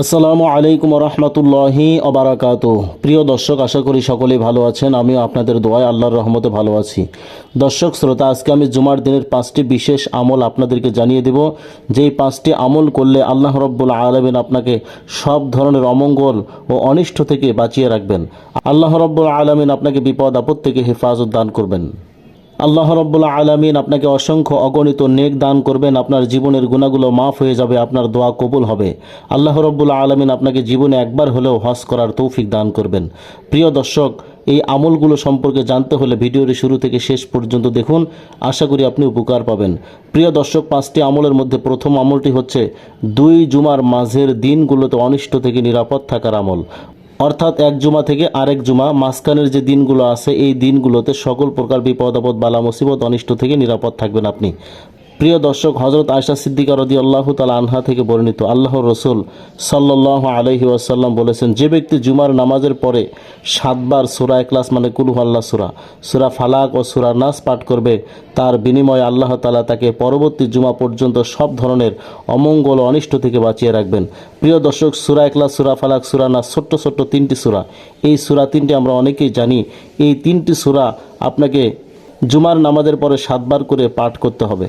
আসসালামু আলাইকুম রহমতুল্লাহি অবরাকাত প্রিয় দর্শক, আশা করি সকলেই ভালো আছেন। আমিও আপনাদের দোয়ায় আল্লাহর রহমতে ভালো আছি। দর্শক, শ্রোতা, আজকে আমি জুমার দিনের পাঁচটি বিশেষ আমল আপনাদেরকে জানিয়ে দেব। যেই পাঁচটি আমল করলে আল্লাহ রব্বুল আলমিন আপনাকে সব ধরনের অমঙ্গল ও অনিষ্ট থেকে বাঁচিয়ে রাখবেন। আল্লাহ রব্বুল আলমিন আপনাকে বিপদ আপদ থেকে হেফাজত দান করবেন। আল্লাহ রব্বুল্লাহ আলমিন আপনাকে অসংখ্য অগণিত নেক দান করবেন। আপনার জীবনের গুণাগুলো মাফ হয়ে যাবে, আপনার দোয়া কবুল হবে। আল্লাহ রব্বুল্লাহ আলমিন আপনাকে জীবনে একবার হলেও হজ করার তৌফিক দান করবেন। প্রিয় দর্শক, এই আমলগুলো সম্পর্কে জানতে হলে ভিডিওটি শুরু থেকে শেষ পর্যন্ত দেখুন। আশা করি আপনি উপকার পাবেন। প্রিয় দর্শক, পাঁচটি আমলের মধ্যে প্রথম আমলটি হচ্ছে দুই জুমার মাঝের দিনগুলোতে অনিষ্ট থেকে নিরাপদ থাকার আমল। অর্থাৎ এক জুমা থেকে আরেক জুমা। মাঝখানের যে দিনগুলো আছে, এই দিনগুলোতে সকল প্রকার বিপদ আপদ বালা মুসিবত অনিষ্ট থেকে নিরাপদ থাকবেন আপনি। প্রিয় দর্শক হজরত আয়সা সিদ্দিকা রদি আল্লাহ তালা আনহা থেকে বর্ণিত আল্লাহ রসুল সাল্লাহ আলহি ওয়াসাল্লাম বলেছেন, যে ব্যক্তি জুমার নামাজের পরে সাতবার সুরা ক্লাস মানে কুলু আল্লাহ সুরা সুরা ফালাক ও সুরা নাস পাঠ করবে, তার বিনিময়ে আল্লাহ তালা তাকে পরবর্তী জুমা পর্যন্ত সব ধরনের অমঙ্গল ও অনিষ্ট থেকে বাঁচিয়ে রাখবেন। প্রিয় দর্শক, সুরা একলাস সুরা ফালাক, সুরা নাস ছোট্ট ছোট্ট তিনটি সুরা, এই সুরা তিনটি আমরা অনেকেই জানি, এই তিনটি সুরা আপনাকে জুমার নামাজের পরে সাতবার করে পাঠ করতে হবে।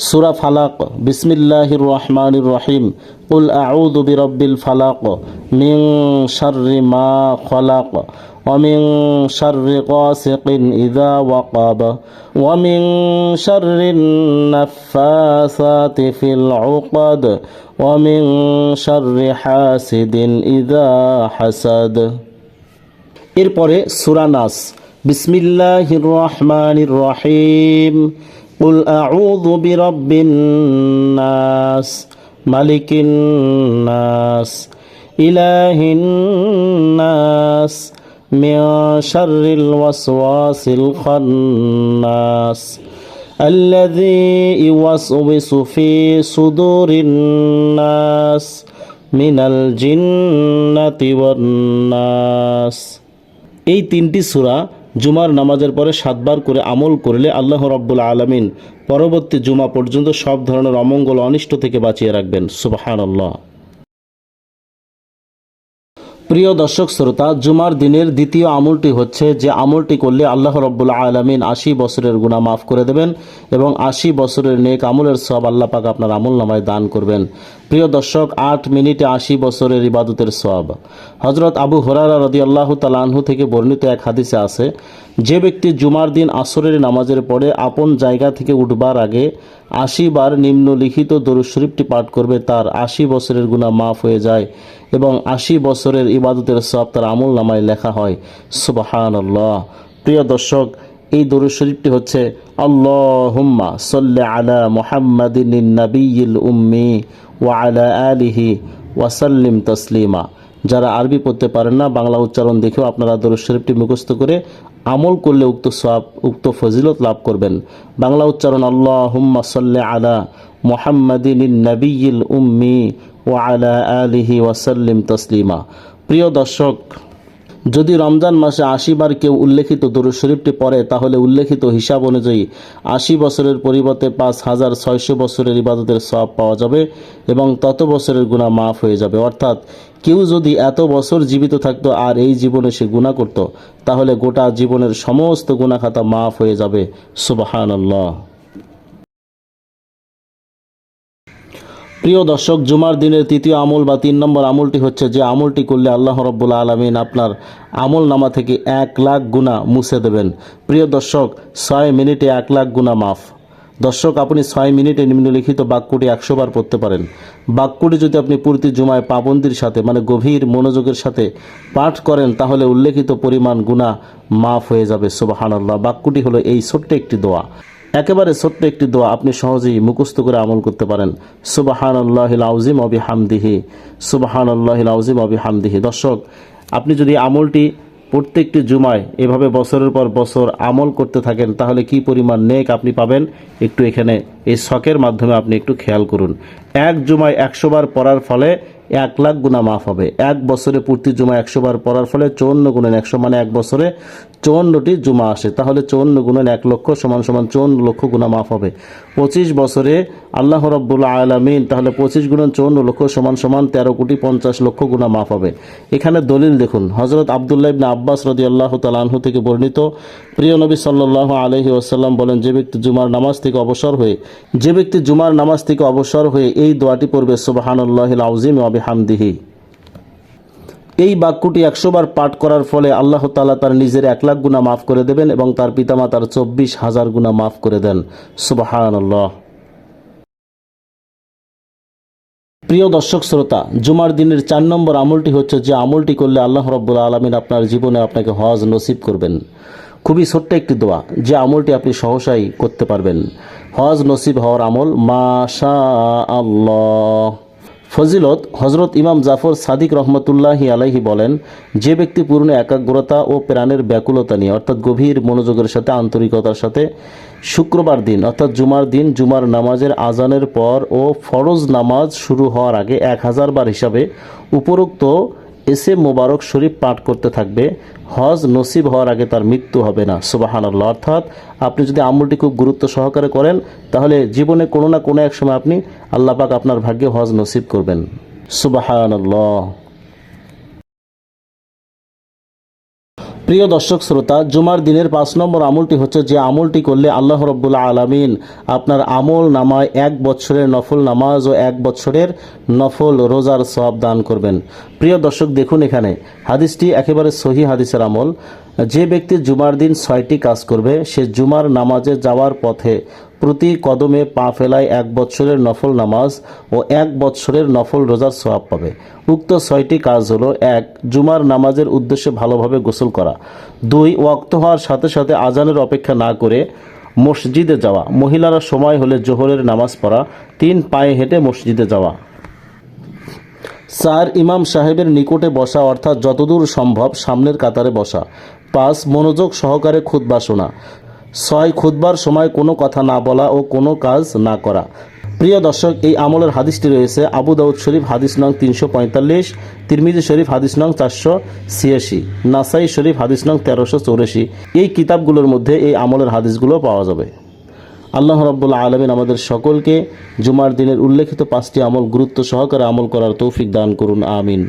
সুরা ফালাক বিসমিল্লাহির রহমানির রহিম কুল আউযু বিরাব্বিল ফালাক মিন শাররি মা খলাক ومن شر غاسق إذا وقب ومن شر النفاثات في العقد ومن شر حاسد إذا حسد এরপরে সূরা নাস বিসমিল্লাহির রহমানির রহিম قل أعوذ برب الناس ملك الناس إله الناس من شر الوسواس الخناس الذي يوسوس في صدور الناس من الجنة والناس এই তিনটি সূরা জুমার নামাজের পরে সাতবার করে আমল করলে আল্লাহ রব্বুল আলমিন পরবর্তী জুমা পর্যন্ত সব ধরনের অমঙ্গল অনিষ্ট থেকে বাঁচিয়ে রাখবেন। সুবাহান আল্লাহ প্রিয় দর্শক, শ্রোতা, জুমার দিনের দ্বিতীয় আমলটি হচ্ছে যে আমলটি করলে আল্লাহ রব্বুল আলমিন আশি বছরের গুণা মাফ করে দেবেন এবং আশি বছরের নেক আমলের সব আল্লাহ পাক আপনার আমল নামায় দান করবেন। প্রিয় দর্শক, আট মিনিটে আশি বছরের ইবাদতের সব হজরত আবু হরারা রদি আল্লাহ তালাহু থেকে বর্ণিত এক হাদিসে আছে, যে ব্যক্তি জুমার দিন আসরের নামাজের পরে আপন জায়গা থেকে উঠবার আগে আশি বার নিম্নলিখিত শরীফটি পাঠ করবে, তার আশি বছরের গুণা মাফ হয়ে যায় এবং আশি বছরের ইবাদতের সব তার আমল নামায় লেখা হয়। সুবাহান প্রিয় দর্শক এই দরুদ শরীফটি হচ্ছে, আল্লাহুম্মা সল্লে আলা মুহাম্মাদিন উম্মি ওয়া আলা আলিহি ওয়াসাল্লিম তসলিমা। যারা আরবি পড়তে পারেন না, বাংলা উচ্চারণ দেখেও আপনারা দরুদ শরীফটি মুখস্থ করে আমল করলে উক্ত সব উক্ত ফজিলত লাভ করবেন। বাংলা উচ্চারণ আল্লাহ হুম্মা সল্লে আলা মোহাম্মদিন নবীল উম্মি ও আলা আলিহি ওয়াসাল্লিম তসলিমা। প্রিয় দর্শক যদি রমজান মাসে আশি বার কেউ উল্লেখিত দরুদ শরীফটি পড়ে, তাহলে উল্লেখিত হিসাব অনুযায়ী আশি বছরের পরিবর্তে পাঁচ হাজার ছয়শো বছরের ইবাদতের সব পাওয়া যাবে এবং তত বছরের গুণা মাফ হয়ে যাবে। অর্থাৎ কেউ যদি এত বছর জীবিত থাকতো আর এই জীবনে সে গুণা করত, তাহলে গোটা জীবনের সমস্ত গুণা খাতা মাফ হয়ে যাবে। সুবাহান আল্লাহ প্রিয় দর্শক, জুমার দিনের তৃতীয় আমল বা তিন নম্বর আমলটি হচ্ছে যে আমলটি করলে আল্লাহ রব্বুল আলমিন আপনার আমল নামা থেকে এক লাখ গুণা মুছে দেবেন। প্রিয় দর্শক, ছয় মিনিটে এক লাখ গুণা মাফ। দর্শক, আপনি ছয় মিনিটে নিম্নলিখিত বাক্যটি একশো বার পড়তে পারেন। বাক্যটি যদি আপনি প্রতি জুমায় পাবন্দির সাথে মানে গভীর মনোযোগের সাথে পাঠ করেন, তাহলে উল্লেখিত পরিমাণ গুণা মাফ হয়ে যাবে। সুবাহানাল্লাহ। বাক্যটি হলো এই ছোট্ট একটি দোয়া। একেবারে ছোট্ট একটি দোয়া আপনি সহজেই মুখস্থ করে আমল করতে পারেন। সুবাহান আল্লাহিল আউজিম অবি হামদিহি সুবাহান আল্লাহিল আউজিম অবি হামদিহি দর্শক, আপনি যদি আমলটি প্রত্যেকটি জুমায় এভাবে বছরের পর বছর আমল করতে থাকেন, তাহলে কি পরিমাণ নেক আপনি পাবেন? একটু এখানে এই শখের মাধ্যমে আপনি একটু খেয়াল করুন। এক জুমায় একশো বার পড়ার ফলে এক লাখ গুণা মাফ হবে। এক বছরে পূর্তি জুমা একশো বার পড়ার ফলে চৌন্ন গুণেন একশো মানে এক বছরে চৌন্নটি জুমা আসে। তাহলে চৌন্ন গুণেন এক লক্ষ সমান সমান চৌন্ন লক্ষ গুণা মাফ হবে। পঁচিশ বছরে আল্লাহ রব্বুল আলমিন, তাহলে পঁচিশ গুণন চৌন্ন লক্ষ সমান সমান তেরো কোটি পঞ্চাশ লক্ষ গুণা মাফ হবে। এখানে দলিল দেখুন হজরত আবদুল্লাহ ইবনে আব্বাস রদি আল্লাহ তালাহু থেকে বর্ণিত, প্রিয় নবী সাল্লাহ আলহি ওসাল্লাম বলেন, যে ব্যক্তি জুমার নামাজ থেকে অবসর হয়ে যে ব্যক্তি জুমার নামাজ থেকে অবসর হয়ে এই দোয়াটি পড়বে সুবাহানুল্লাহ আউজিম আবি হামদিহি এই বাক্যটি একশো বার পাঠ করার ফলে আল্লাহ তালা তার নিজের এক লাখ গুণা মাফ করে দেবেন এবং তার পিতামাতার চব্বিশ হাজার গুণা মাফ করে দেন, সুবাহানুল্লাহ। প্রিয় দর্শক শ্রোতা, জুমার দিনের চার নম্বর আমলটি হচ্ছে যে আমলটি করলে আল্লাহ রব্বুল আলমিন আপনার জীবনে আপনাকে হজ নসিব করবেন। খুবই ছোট্ট একটি দোয়া, যে আমলটি আপনি সহসাই করতে পারবেন। হজ নসিব হওয়ার আমল মাশা আল্লাহ ফজিলত হজরত ইমাম জাফর সাদিক রহমতুল্লাহি আলাইহি বলেন, যে ব্যক্তি পূর্ণ একাগ্রতা ও প্রাণের ব্যাকুলতা নিয়ে, অর্থাৎ গভীর মনোযোগের সাথে, আন্তরিকতার সাথে, শুক্রবার দিন, অর্থাৎ জুমার দিন, জুমার নামাজের আজানের পর ও ফরজ নামাজ শুরু হওয়ার আগে এক হাজার বার হিসাবে উপরোক্ত এসে মোবারক শরীফ পাঠ করতে থাকবে। হজ নসিব হওয়ার আগে তার মৃত্যু হবে না। সুবাহান আল্লাহ অর্থাৎ আপনি যদি আমলটি খুব গুরুত্ব সহকারে করেন, তাহলে জীবনে কোনো না কোনো এক সময় আপনি আল্লাপাক আপনার ভাগ্যে হজ নসিব করবেন। সুবাহান আল্লাহ প্রিয় দর্শক শ্রোতা, জুমার দিনের পাঁচ নম্বর আমলটি হচ্ছে যে আমলটি করলে আল্লাহ রব্বুল্লা আলমিন আপনার আমল নামায় এক বছরের নফল নামাজ ও এক বছরের নফল রোজার সব দান করবেন। প্রিয় দর্শক, দেখুন এখানে, হাদিসটি একেবারে সহি হাদিসের আমল। যে ব্যক্তি জুমার দিন ছয়টি কাজ করবে, সে জুমার নামাজে যাওয়ার পথে প্রতি কদমে পা ফেলায় এক বৎসরের নফল নামাজ ও এক বৎসরের নফল রোজার সোয়াব পাবে। উক্ত ছয়টি কাজ হলো, এক, জুমার নামাজের উদ্দেশ্যে ভালোভাবে গোসল করা। দুই, ওয়াক্ত হওয়ার সাথে সাথে আজানের অপেক্ষা না করে মসজিদে যাওয়া। মহিলারা সময় হলে জোহরের নামাজ পড়া। তিন, পায়ে হেঁটে মসজিদে যাওয়া। চার, ইমাম সাহেবের নিকটে বসা, অর্থাৎ যতদূর সম্ভব সামনের কাতারে বসা। পাঁচ, মনোযোগ সহকারে খুতবা শোনা। ছয় খুতবার সময় কোনো কথা না বলা ও কোনো কাজ না করা। প্রিয় দর্শক, এই আমলের হাদিসটি রয়েছে আবু দাউদ শরীফ, হাদিস নং তিনশো পঁয়তাল্লিশ, তিরমিজি শরীফ, হাদিস নং চারশো ছিয়াশি, নাসাই শরীফ, হাদিস নং তেরোশো চৌরাশি। এই কিতাবগুলোর মধ্যে এই আমলের হাদিসগুলো পাওয়া যাবে। আল্লাহ রাব্বুল আলমিন আমাদের সকলকে জুমার দিনের উল্লেখিত পাঁচটি আমল গুরুত্ব সহকারে আমল করার তৌফিক দান করুন, আমিন।